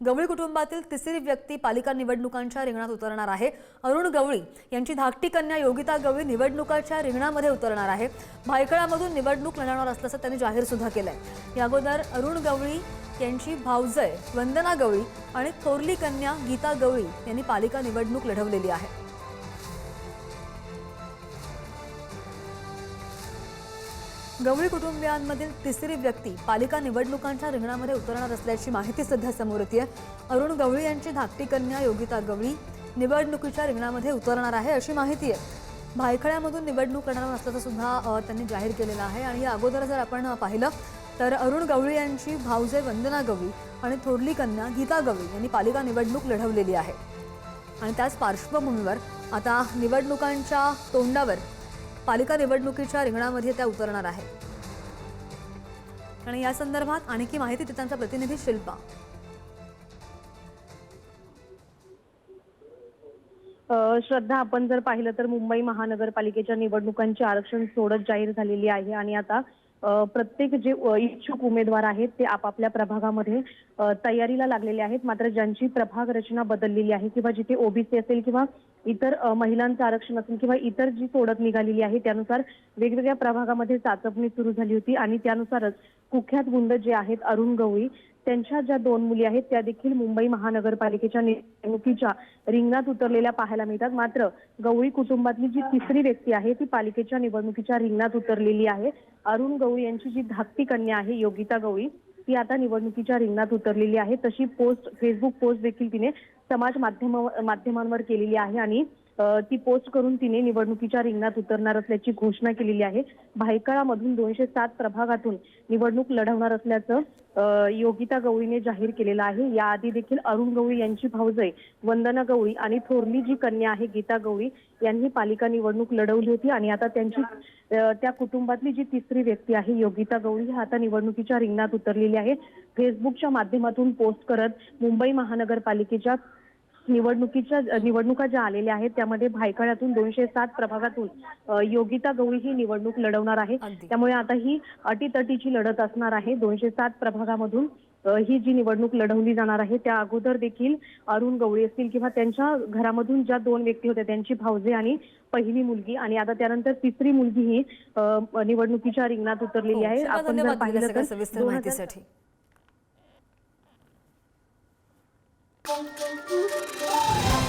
गवळी कुटुंबातील तिसरी व्यक्ती पालिका निवडणुकांच्या रिंगणात उतरणार आहे. अरुण गवळी यांची धाकटी कन्या योगिता गवळी निवडणुकाच्या रिंगणामध्ये उतरणार आहे. भायखळामधून निवडणूक लढणार असल्याचं त्यांनी जाहीर सुद्धा केलंय. या अगोदर अरुण गवळी यांची भावजय वंदना गवळी आणि थोरली कन्या गीता गवळी यांनी पालिका निवडणूक लढवलेली आहे. गवळी कुटुंबियांमधील तिसरी व्यक्ती पालिका निवडणुकांच्या रिंगणामध्ये उतरणार असल्याची माहिती सध्या समोर येते अरुण गवळी यांची धाकटी कन्या योगिता गवळी निवडणुकीच्या रिंगणामध्ये उतरणार आहे अशी माहिती आहे. भायखळ्यामधून निवडणूक करणार असल्याचं सुद्धा त्यांनी जाहीर केलेलं आहे. आणि या अगोदर जर आपण पाहिलं तर अरुण गवळी यांची भाऊजे वंदना गवळी आणि थोरली कन्या गीता गवळी यांनी पालिका निवडणूक लढवलेली आहे. आणि त्याच पार्श्वभूमीवर आता निवडणुकांच्या तोंडावर पालिका निवडणुकीच्या रिंगणामध्ये त्या उतरणार आहेत. आणि या संदर्भात आणखी माहिती देत त्यांचा प्रतिनिधी शिल्पा. श्रद्धा आपण जर पाहिलं तर मुंबई महानगरपालिकेच्या निवडणुकांची आरक्षण सोडत जाहीर झालेली आहे. आणि आता प्रत्येक जे इच्छुक उमेदवार आहेत ते आपापल्या प्रभागामध्ये तयारीला लागलेले आहेत. मात्र ज्यांची प्रभाग रचना बदललेली आहे किंवा जिथे ओबीसी असेल किंवा इतर महिलांचं आरक्षण असेल किंवा इतर जी सोडत निघालेली आहे त्यानुसार वेगवेगळ्या प्रभागामध्ये चाचपणी सुरू झाली होती आणि त्यानुसारच कुख्यात गुंड जे आहेत अरुण गवळी त्यांच्या ज्या दोन मुली आहेत त्या देखील मुंबई महानगरपालिकेच्या निवडणुकीच्या रिंगणात उतरलेल्या पाहायला मिळतात. मात्र गवळी कुटुंबातली जी तिसरी व्यक्ती आहे ती पालिकेच्या निवडणुकीच्या रिंगणात उतरलेली आहे. अरुण गवळी यांची जी धाकटी कन्या आहे योगिता गवळी ती आता निवडणुकीच्या रिंगणात उतरलेली आहे. तशी पोस्ट फेसबुक पोस्ट देखील तिने समाज माध्यम माध्यमांवर केलेली आहे आणि ती पोस्ट करून तिने निवडणुकीच्या रिंगणात उतरणार असल्याची घोषणा केलेली आहे. भायखळामधून दोनशे सात प्रभागातून निवडणूक लढवणार असल्याचं योगिता गवळीने जाहीर केलेलं आहे. याआधी देखील अरुण गवळी यांची भाऊजय वंदना गवळी आणि थोरली जी कन्या आहे गीता गवळी यांनी पालिका निवडणूक लढवली होती आणि आता त्यांची त्या कुटुंबातली जी तिसरी व्यक्ती आहे योगिता गवळी ही आता निवडणुकीच्या रिंगणात उतरलेली आहे. फेसबुकच्या माध्यमातून पोस्ट करत मुंबई महानगरपालिकेच्या निवडणुकीच्या निवडणुका ज्या आलेल्या आहेत त्यामध्ये भायखळ्यातून दोनशे सात प्रभागातून योगिता गवळी ही निवडणूक लढवणार आहे. त्यामुळे आता ही अटीतटीची लढत असणार आहे. दोनशे सात प्रभागामधून ही जी निवडणूक लढवली जाणार आहे त्या अगोदर देखील अरुण गवळी असतील किंवा त्यांच्या घरामधून ज्या दोन व्यक्ती होत्या त्यांची भावजे आणि पहिली मुलगी आणि आता त्यानंतर तिसरी मुलगी ही निवडणुकीच्या रिंगणात उतरलेली आहे. शिल्पा, आपण जर पाहिलं तर Bom, bom, bom, bom.